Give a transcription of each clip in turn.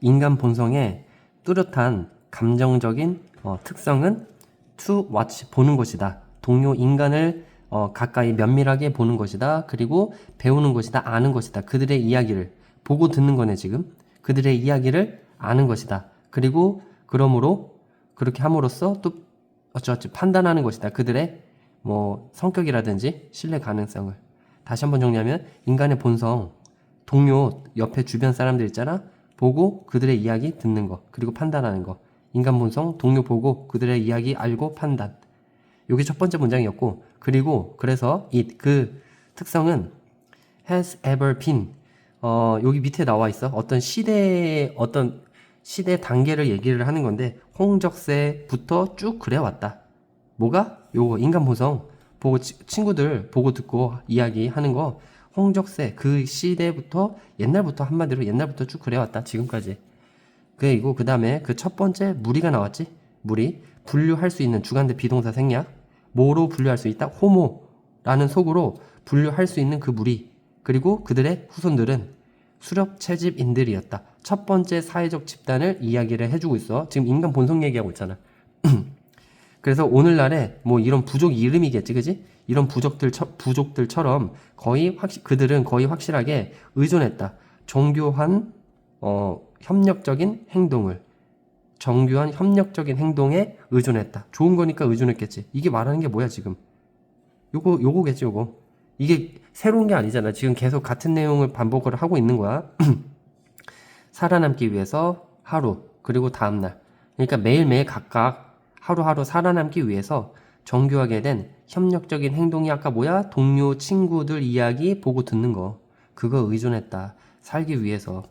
인간 본성의 뚜렷한 감정적인 어, 특성은 to watch 보는 것이다. 동료 인간을 어, 가까이 면밀하게 보는 것이다. 그리고 배우는 것이다. 아는 것이다. 그들의 이야기를 보고 듣는 거네 지금. 그들의 이야기를 아는 것이다. 그리고 그러므로 그렇게 함으로써 또 어쩌어쩌 판단하는 것이다. 그들의 뭐 성격이라든지 신뢰 가능성을 다시 한번 정리하면 인간의 본성 동료 옆에 주변 사람들 있잖아 보고 그들의 이야기 듣는 거 그리고 판단하는 거. 인간 본성 동료 보고 그들의 이야기 알고 판단. 요게 첫 번째 문장이었고 그리고 그래서 이그 특성은 has ever been. 어 여기 밑에 나와 있어. 어떤 시대의 어떤 시대 단계를 얘기를 하는 건데 홍적세부터 쭉 그래 왔다. 뭐가? 요거 인간 본성. 보고 치- 친구들 보고 듣고 이야기 하는 거 홍적세 그 시대부터 옛날부터 한마디로 옛날부터 쭉 그래왔다 지금까지. 그리고 그 다음에 그 첫 번째 무리가 나왔지? 무리. 분류할 수 있는 주관대 비동사 생략. 뭐로 분류할 수 있다? 호모라는 속으로 분류할 수 있는 그 무리. 그리고 그들의 후손들은 수렵 채집인들이었다. 첫 번째 사회적 집단을 이야기를 해주고 있어. 지금 인간 본성 얘기하고 있잖아 그래서 오늘날에 뭐 이런 부족 이름이겠지, 그지? 이런 부족들 부족들처럼 거의 확 그들은 거의 확실하게 의존했다. 정교한 어 협력적인 행동을 정교한 협력적인 행동에 의존했다. 좋은 거니까 의존했겠지. 이게 말하는 게 뭐야 지금? 요거 요거겠지 요거. 이게 새로운 게 아니잖아. 지금 계속 같은 내용을 반복을 하고 있는 거야. 살아남기 위해서 하루 그리고 다음 날. 그러니까 매일매일 각각 하루하루 살아남기 위해서 정교하게 된 협력적인 행동이 아까 뭐야? 동료, 친구들 이야기 보고 듣는 거. 그거 의존했다. 살기 위해서.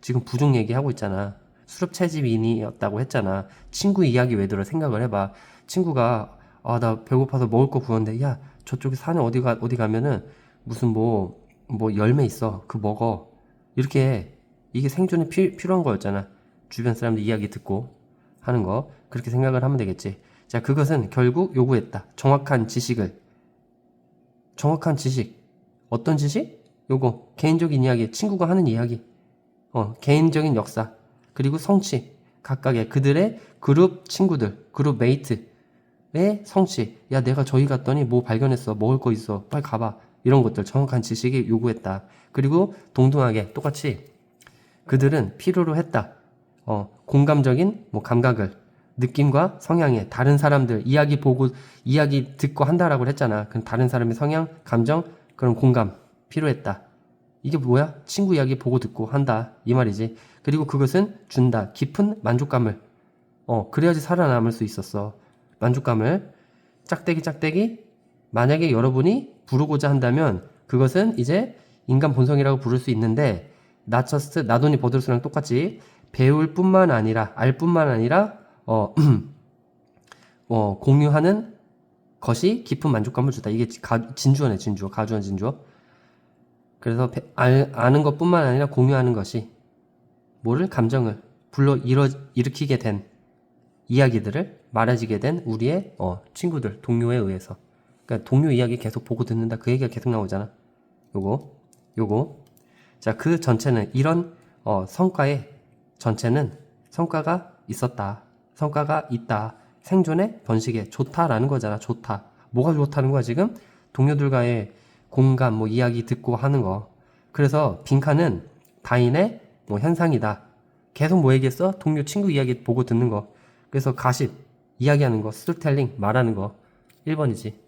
지금 부족 얘기하고 있잖아. 수렵 채집인이었다고 했잖아. 친구 이야기 왜 들어? 생각을 해봐. 친구가, 아, 나 배고파서 먹을 거 구웠는데, 야, 저쪽에 산에 어디 가, 어디 가면은 무슨 뭐, 뭐 열매 있어. 그 먹어. 이렇게, 이게 생존에 피, 필요한 거였잖아. 주변 사람들 이야기 듣고 하는 거. 그렇게 생각을 하면 되겠지. 자, 그것은 결국 요구했다. 정확한 지식을. 정확한 지식. 어떤 지식? 요거. 개인적인 이야기. 친구가 하는 이야기. 어, 개인적인 역사. 그리고 성취. 각각의 그들의 그룹 친구들, 그룹 메이트의 성취. 야, 내가 저기 갔더니 뭐 발견했어. 먹을 거 있어. 빨리 가봐. 이런 것들 정확한 지식이 요구했다. 그리고 동등하게 똑같이 그들은 필요로 했다. 어, 공감적인 뭐 감각을 느낌과 성향에 다른 사람들 이야기 보고 이야기 듣고 한다라고 했잖아. 그럼 다른 사람의 성향, 감정, 그런 공감 필요했다. 이게 뭐야? 친구 이야기 보고 듣고 한다. 이 말이지. 그리고 그것은 준다. 깊은 만족감을. 어, 그래야지 살아남을 수 있었어. 만족감을. 짝대기 짝대기. 만약에 여러분이 부르고자 한다면 그것은 이제 인간 본성이라고 부를 수 있는데 나처스트 나돈이 버들스랑 똑같이 배울 뿐만 아니라 알 뿐만 아니라 어, 어, 공유하는 것이 깊은 만족감을 주다. 이게 가, 진주어네, 진주어. 가주어, 진주어. 그래서 배- 알, 아는 것뿐만 아니라 공유하는 것이 뭐를 감정을 불러 일어, 일으키게 된 이야기들을 말해지게 된 우리의 어, 친구들, 동료에 의해서. 그러니까 동료 이야기 계속 보고 듣는다. 그 얘기가 계속 나오잖아. 요거, 요거. 자, 그 전체는 이런 어, 성과의 전체는 성과가 있었다. 성과가 있다. 생존의 번식에 좋다라는 거잖아. 좋다. 뭐가 좋다는 거야, 지금? 동료들과의 공감, 뭐 이야기 듣고 하는 거. 그래서 빈칸은 다인의 뭐 현상이다. 계속 뭐 얘기했어? 동료 친구 이야기 보고 듣는 거. 그래서 가십, 이야기하는 거, 스토텔링, 말하는 거. 1번이지.